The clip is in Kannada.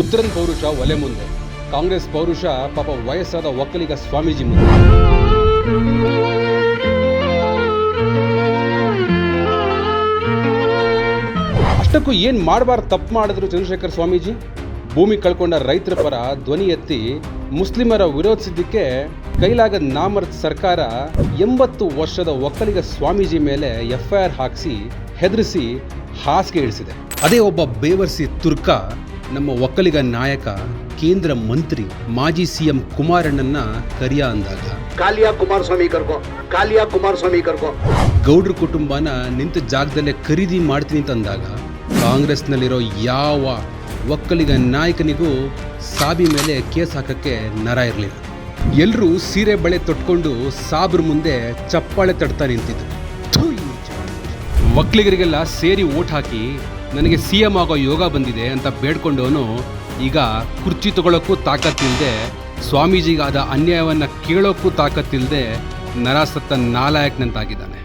ಉತ್ತರನ್ ಪೌರುಷ ಒಲೆ ಮುಂದೆ. ಕಾಂಗ್ರೆಸ್ ಪೌರುಷ ಪಾಪ ವಯಸ್ಸಾದ ಒಕ್ಕಲಿಗ ಸ್ವಾಮೀಜಿ ಮುಂದೆ. ಅಷ್ಟಕ್ಕೂ ಏನು ಮಾಡಬಾರ್ದು, ತಪ್ಪು ಮಾಡಿದ್ರು ಚಂದ್ರಶೇಖರ್ ಸ್ವಾಮೀಜಿ? ಭೂಮಿ ಕಳ್ಕೊಂಡ ರೈತರ ಪರ ಧ್ವನಿ ಎತ್ತಿ ಮುಸ್ಲಿಮರ ವಿರೋಧಿಸಿದ್ದಕ್ಕೆ ಕೈಲಾಗದ ನಾಮರ್ತ್ ಸರ್ಕಾರ ಎಂಬತ್ತು ವರ್ಷದ ಒಕ್ಕಲಿಗ ಸ್ವಾಮೀಜಿ ಮೇಲೆ ಎಫ್ಐಆರ್ ಹಾಕಿಸಿ ಹೆದರಿಸಿ ಹಾಸಿಗೆ ಇಳಿಸಿದೆ. ಅದೇ ಒಬ್ಬ ಬೇವರ್ಸಿ ತುರ್ಕ ನಮ್ಮ ಒಕ್ಕಲಿಗ ನಾಯಕ ಕೇಂದ್ರ ಮಂತ್ರಿ ಮಾಜಿ ಸಿಎಂ ಕುಮಾರಣ್ಣನ ಕರಿಯ ಅಂದಾಗ. ಕಾಲಿಯಾ ಕುಮಾರಸ್ವಾಮಿ ಕರ್ಕೋ ಕಾಲಿಯಾ ಕುಮಾರಸ್ವಾಮಿ ಕರ್ಕೋ. ಗೌಡ್ರ ಕುಟುಂಬನ ನಿಂತ ಜಾಗದಲ್ಲೇ ಖರೀದಿ ಮಾಡ್ತೀನಿ ಅಂತಂದಾಗ ಕಾಂಗ್ರೆಸ್ನಲ್ಲಿರೋ ಯಾವ ಒಕ್ಕಲಿಗ ನಾಯಕನಿಗೂ ಸಾಬಿ ಮೇಲೆ ಕೇಸ್ ಹಾಕಕ್ಕೆ ನರ ಇರಲಿಲ್ಲ. ಎಲ್ಲರೂ ಸೀರೆ ಬಳೆ ತೊಟ್ಕೊಂಡು ಸಾಬ್ರ ಮುಂದೆ ಚಪ್ಪಾಳೆ ತಡ್ತಾ ನಿಂತಿದ್ರು. ಒಕ್ಕಲಿಗರಿಗೆಲ್ಲ ಸೇರಿ ಓಟ್ ಹಾಕಿ ನನಗೆ ಸಿ ಎಂ ಆಗೋ ಯೋಗ ಬಂದಿದೆ ಅಂತ ಬೇಡ್ಕೊಂಡವನು ಈಗ ಕುರ್ಚಿ ತಗೊಳ್ಳೋಕ್ಕೂ ತಾಕತ್ತಿಲ್ಲದೆ ಸ್ವಾಮೀಜಿಗಾದ ಅನ್ಯಾಯವನ್ನು ಕೇಳೋಕ್ಕೂ ತಾಕತ್ತಿಲ್ಲದೆ ನರಾಸತ್ತ ನಾಲಾಯಕ್ನಂತಾಗಿದ್ದಾನೆ.